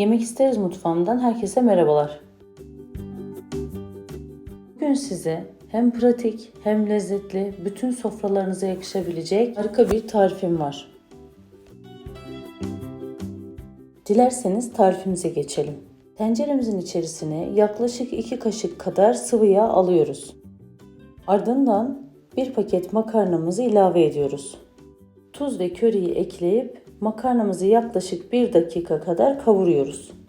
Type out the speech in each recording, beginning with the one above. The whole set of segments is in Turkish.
Yemek İsteriz Mutfağımdan herkese merhabalar. Bugün size hem pratik hem lezzetli, bütün sofralarınıza yakışabilecek harika bir tarifim var. Dilerseniz tarifimize geçelim. Tenceremizin içerisine yaklaşık 2 kaşık kadar sıvı yağ alıyoruz. Ardından bir paket makarnamızı ilave ediyoruz. Tuz ve köriyi ekleyip makarnamızı yaklaşık 1 dakika kadar kavuruyoruz.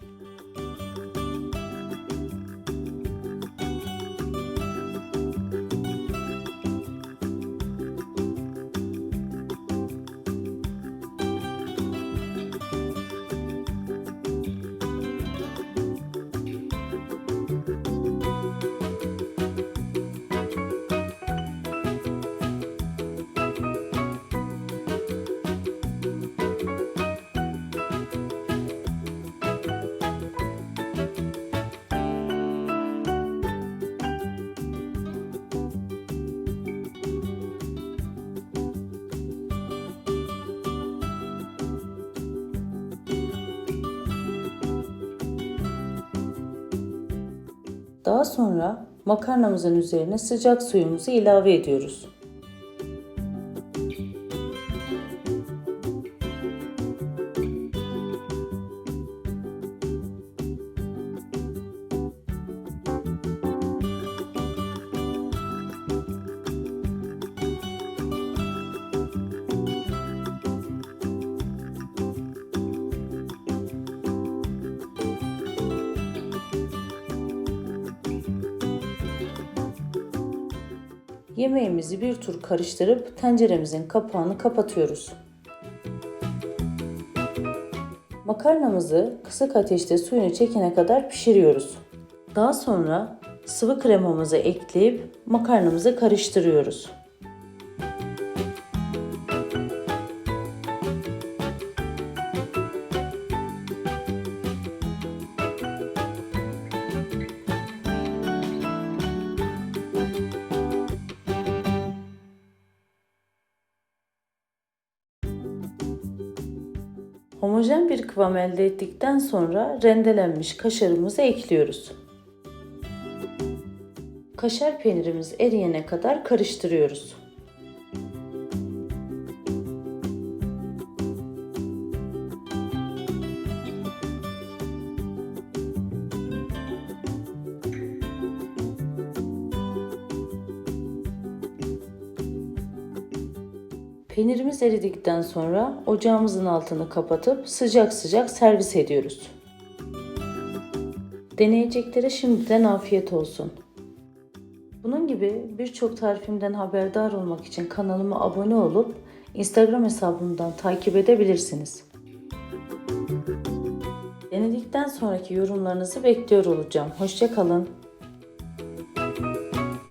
Daha sonra makarnamızın üzerine sıcak suyumuzu ilave ediyoruz. Yemeğimizi bir tur karıştırıp tenceremizin kapağını kapatıyoruz. Makarnamızı kısık ateşte suyunu çekene kadar pişiriyoruz. Daha sonra sıvı kremamızı ekleyip makarnamızı karıştırıyoruz. Homojen bir kıvam elde ettikten sonra rendelenmiş kaşarımızı ekliyoruz. Kaşar peynirimiz eriyene kadar karıştırıyoruz. Peynirimiz eridikten sonra ocağımızın altını kapatıp sıcak sıcak servis ediyoruz. Deneyeceklere şimdiden afiyet olsun. Bunun gibi birçok tarifimden haberdar olmak için kanalıma abone olup Instagram hesabımdan takip edebilirsiniz. Denedikten sonraki yorumlarınızı bekliyor olacağım. Hoşçakalın.